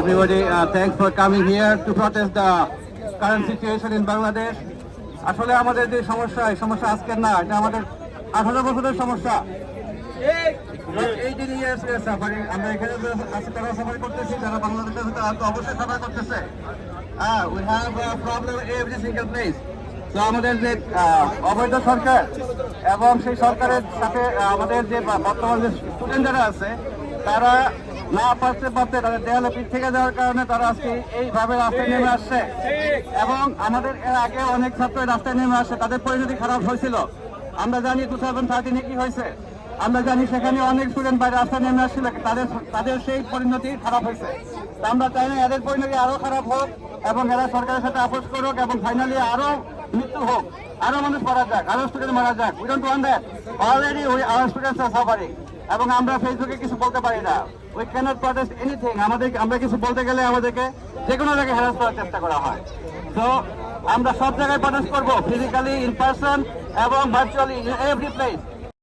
everybody, uh, thanks for coming here to protest the current situation in Bangladesh. আসলে আমাদের যে সমস্যা এই সমস্যা আজকের না এটা আমাদের আঠারো বছরের সমস্যা। আমরা এখানে তারা করতেছি বাংলাদেশের অবশ্যই করতেছে। হ্যাঁ উই হ্যাভ প্রবলেম তো আমাদের যে অবৈধ সরকার এবং সেই সরকারের সাথে আমাদের যে বর্তমান যে স্টুডেন্ট যারা আছে তারা না পারতে পারতে তাদের দেয়ালে পিঠ থেকে যাওয়ার কারণে তারা আজকে এইভাবে রাস্তায় নেমে আসছে। এবং আমাদের এর আগে অনেক ছাত্র রাস্তায় নেমে আসছে তাদের পরিণতি খারাপ হয়েছিল। আমরা জানি টু থাউজেন্ড থার্টিনে কি হয়েছে। আমরা জানি সেখানে অনেক স্টুডেন্ট বাইরে রাস্তায় নেমে আসছিল, তাদের তাদের সেই পরিণতি খারাপ হয়েছে। আমরা চাই না এদের পরিণতি আরও খারাপ হোক এবং এরা সরকারের সাথে আপোষ করুক এবং ফাইনালি আরও মৃত্যু হোক। আরও মানুষ মারা যাক, আরও স্টুডেন্ট মারা যাক। We don't want that already we our students are suffering এবং আমরা ফেসবুকে কিছু বলতে পারি না। উই ক্যানট প্রটেস্ট এনিথিং আমাদের আমরা কিছু বলতে গেলে আমাদেরকে যে কোনো জায়গায় হ্যারাস করার চেষ্টা করা হয়। তো আমরা সব জায়গায় প্রটেস্ট করব। ফিজিক্যালি ইন পার্সন এবং ভার্চুয়ালি এভরি প্লেস